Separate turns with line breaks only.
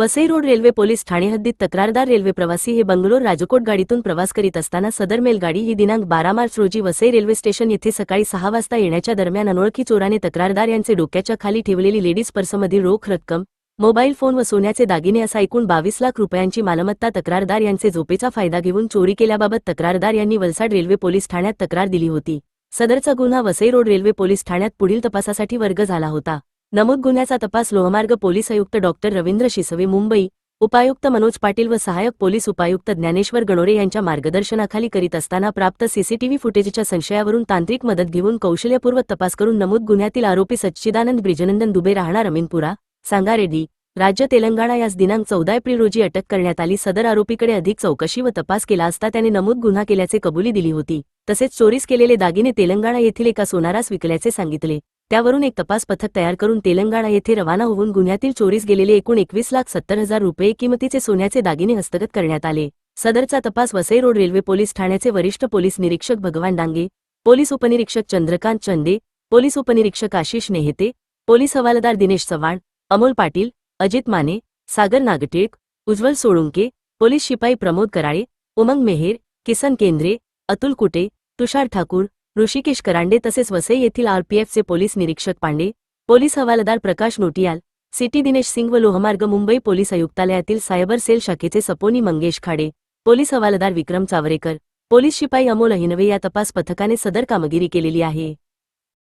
Vasai road railway police Thane हद्दीत तक्रारदार railway प्रवासी हे बंगलोर राजकोट गाडीतून प्रवास करीत असताना सदर मेलगाडी ही दिनांक बारा मार्च रोजी वसई रेल्वे स्टेशन येथे सकाळी सहा वाजता येण्याच्या दरम्यान अनोळखी चोराने तक्रारदार यांचे डोक्याच्या खाली ठेवलेली लेडीज पर्समधील रोख रक्कम मोबाईल फोन व सोन्याचे दागिने असा एकूण बावीस लाख रुपयांची मालमत्ता तक्रारदार यांचे झोपेचा फायदा घेऊन चोरी केल्याबाबत तक्रारदार यांनी वलसाड रेल्वे पोलीस ठाण्यात तक्रार दिली होती. सदरचा गुन्हा वसई रोड रेल्वे पोलीस ठाण्यात पुढील तपासासाठी वर्ग झाला होता. नमूद गुन्ह्याचा तपास लोहमार्ग पोलीस आयुक्त डॉक्टर रवींद्र शिसवे मुंबई उपायुक्त मनोज पाटील व सहायक पोलीस उपायुक्त ज्ञानेश्वर गणोरे यांच्या मार्गदर्शनाखाली करीत असताना प्राप्त सीसीटीव्ही फुटेजच्या संशयावरून तांत्रिक मदत घेऊन कौशल्यपूर्वक तपास करून नमूद गुन्ह्यातील आरोपी सच्चिदानंद ब्रिजनंदन दुबे राहणार अमीनपुरा सांगारेड्डी राज्य तेलंगणा. यास दिनांक चौदा एप्रिल रोजी अटक करण्यात आली. सदर आरोपीकडे अधिक चौकशी व तपास केला असता त्याने नमूद गुन्हा केल्याचे कबुली दिली होती. तसेच चोरीस केलेले दागिने तेलंगणा येथील एका सोनारास विकल्याचे सांगितले. त्यावरून एक तपास पथक तयार करून तेलंगणा येथे रवाना होऊन गुन्ह्यातील चोरीस गेलेले एकूण एकवीस लाख सत्तर हजार रुपये किमतीचे सोन्याचे दागिने हस्तगत करण्यात आले. सदरचा तपास वसई रोड रेल्वे पोलीस ठाण्याचे वरिष्ठ पोलीस निरीक्षक भगवान डांगे पोलीस उपनिरीक्षक चंद्रकांत चंदे पोलीस उपनिरीक्षक आशिष नेहते पोलीस हवालदार दिनेश चव्हाण अमोल पाटील अजित माने सागर नागटेक उज्ज्वल सोळुंके पोलीस शिपाई प्रमोद कराळे उमंग मेहेर किसन केंद्रे अतुल कुटे तुषार ठाकूर ऋषिकेश करांडे तसेच वसई येथील आरपीएफचे पोलीस निरीक्षक पांडे पोलीस हवालदार प्रकाश नोटियाल सिटी दिनेश सिंग व लोहमार्ग मुंबई पोलीस आयुक्तालयातील सायबर सेल शाखेचे सपोनी मंगेश खाडे पोलीस हवालदार विक्रम चावरेकर पोलीस शिपाई अमोल अहिनवे या तपास पथकाने सदर कामगिरी केलेली आहे.